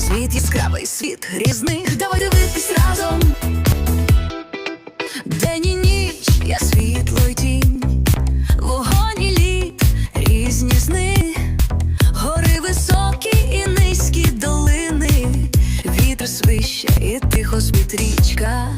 світ яскравий, світ різних. Давай дивитись разом. День і ніч, я світло й тінь, вогонь і лід, різні сни, гори високі і низькі долини, вітер свище і тихо спить річка.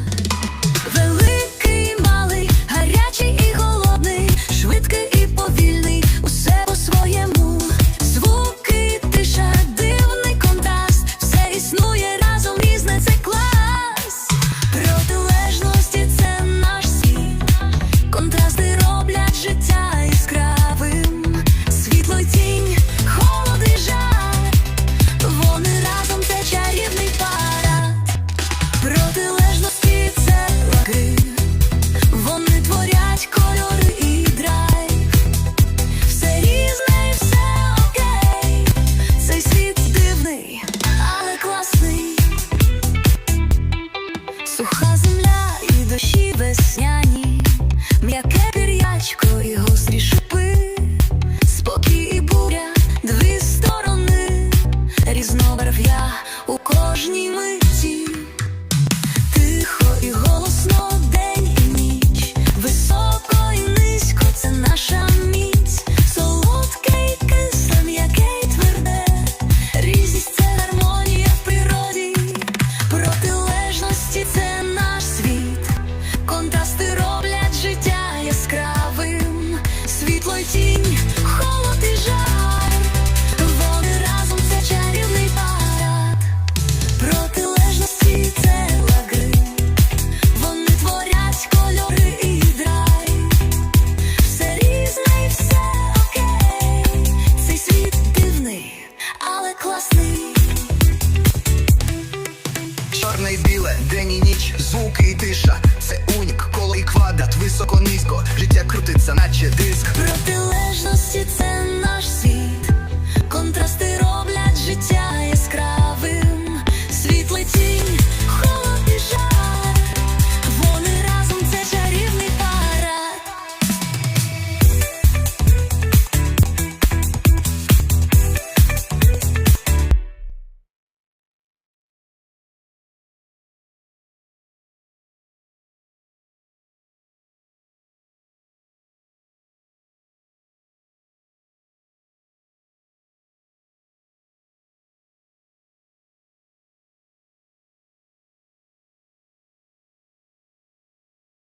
дощі Й тінь, холод і вони разом це чарівний парад. Протилежності це лаги, вони творять кольори і драйв. Все різне і все окей. Цей світ дивний, але класний. Чорне і біле, день і ніч, звуки і тиша. Високо низько. Життя крутиться, наче диск. Протилежності це наш світ.